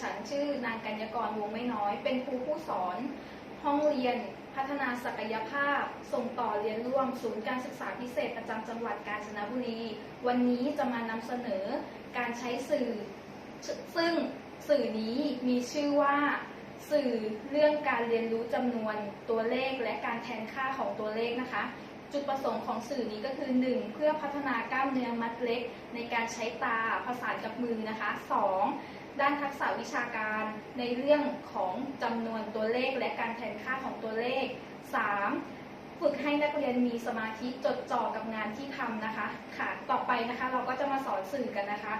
ฉันชื่อนางกัญญากรวงไม่น้อย เป็นครูผู้สอน ห้องเรียน พัฒนาศักยภาพ ส่งต่อเรียนร่วม ศูนย์การศึกษาพิเศษประจำจังหวัดกาญจนบุรี วันนี้จะมานำเสนอการใช้สื่อ ซึ่งสื่อนี้มีชื่อว่าสื่อเรื่องการเรียนรู้จำนวนตัวเลขและการแทนค่าของตัวเลขนะคะ จุดประสงค์ของสื่อนี้ก็คือ 1. เพื่อพัฒนากล้ามเนื้อมัดเล็ก ในการใช้ตาผสานกับมือนะคะ 2. านทักษะวิชาการในเรื่องของจำนวนตัวเลขและการแทนค่าของตัวเลข 3. ฝึกให้นักเรียนมีสมาธิจดจ่อกับงานที่ทำนะคะ ค่ะ ต่อไปนะคะเราก็จะมาสอนสื่อกันนะคะ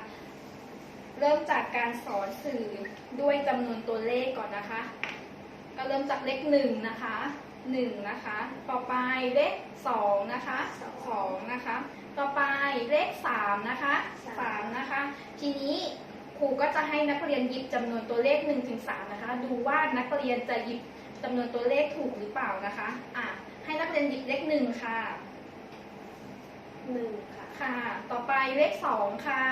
เริ่มจากการสอนสื่อด้วยจำนวนตัวเลขก่อนนะคะ ก็เริ่มจากเลขหนึ่งนะคะหนึ่งนะคะ ต่อไปเลขสองนะคะสองนะคะ ต่อไปเลขสามนะคะสามนะคะ ทีนี้ ครูก็จะให้นักเรียนหยิบจำนวนตัวเลข1นถึงสนะคะ ดูว่านักเรียนจะหยิบจำนวนตัวเลขถูกหรือเปล่านะคะอะให้นักเรียนหยิบเลขหนึ่งค่ะหนึ่งค่ะ ค่ะ ต่อไปเลขสองค่ะ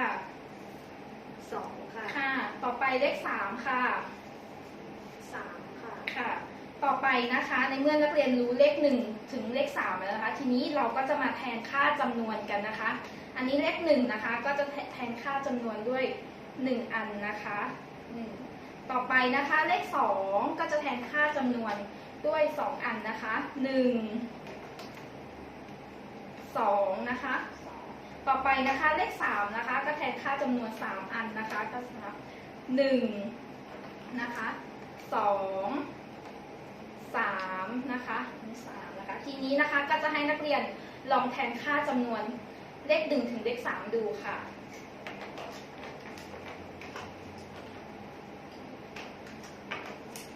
สองค่ะ ค่ะ ต่อไปเลขสามค่ะสามค่ะ ค่ะ ต่อไปนะคะ ในเมื่อนักเรียนรู้เลขหนึ่งถึงเลขสามแล้วนะคะ ทีนี้เราก็จะมาแทนค่าจำนวนกันนะคะ อันนี้เลขหนึ่งนะคะ ก็จะแทนค่าจำนวนด้วย หนึ่งอันนะคะหนึ่งต่อไปนะคะเลขสองก็จะแทนค่าจำนวนด้วยสองอันนะคะหนึ่งสองนะคะ ต่อไปนะคะเลขสามนะคะ ก็แทนค่าจำนวนสามอันนะคะ ก็จะหนึ่งนะคะสองสามนะคะสามนะคะ ทีนี้นะคะก็จะให้นักเรียนลองแทนค่าจำนวนเลขหนึ่งถึงเลขสามดูค่ะ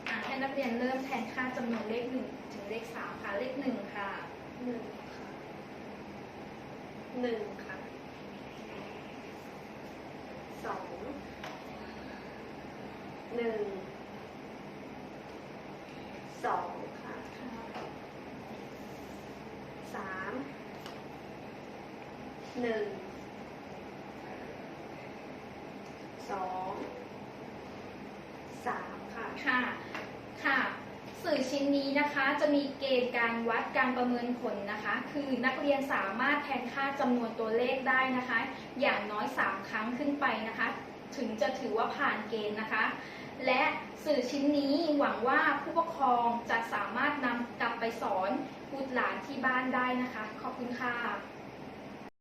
อะให้นัก เรียนเริ่มแทนค่าจำนวนเลขหนึ่งถึงเลขสามค่ะ เลขหนึ่งค่ะหนึ่งค่ะหนึ่งค่ะสองหนึ่งสองค่ะสามหนึ่งสองสามค่ะค่ะ ค่ะ สื่อชิ้นนี้นะคะจะมีเกณฑ์การวัดการประเมินผลนะคะ คือนักเรียนสามารถแทนค่าจำนวนตัวเลขได้นะคะ อย่างน้อย 3 ครั้งขึ้นไปนะคะ ถึงจะถือว่าผ่านเกณฑ์นะคะ และสื่อชิ้นนี้หวังว่าผู้ปกครองจะสามารถนำกลับไปสอนบุตรหลานที่บ้านได้นะคะ ขอบคุณค่ะ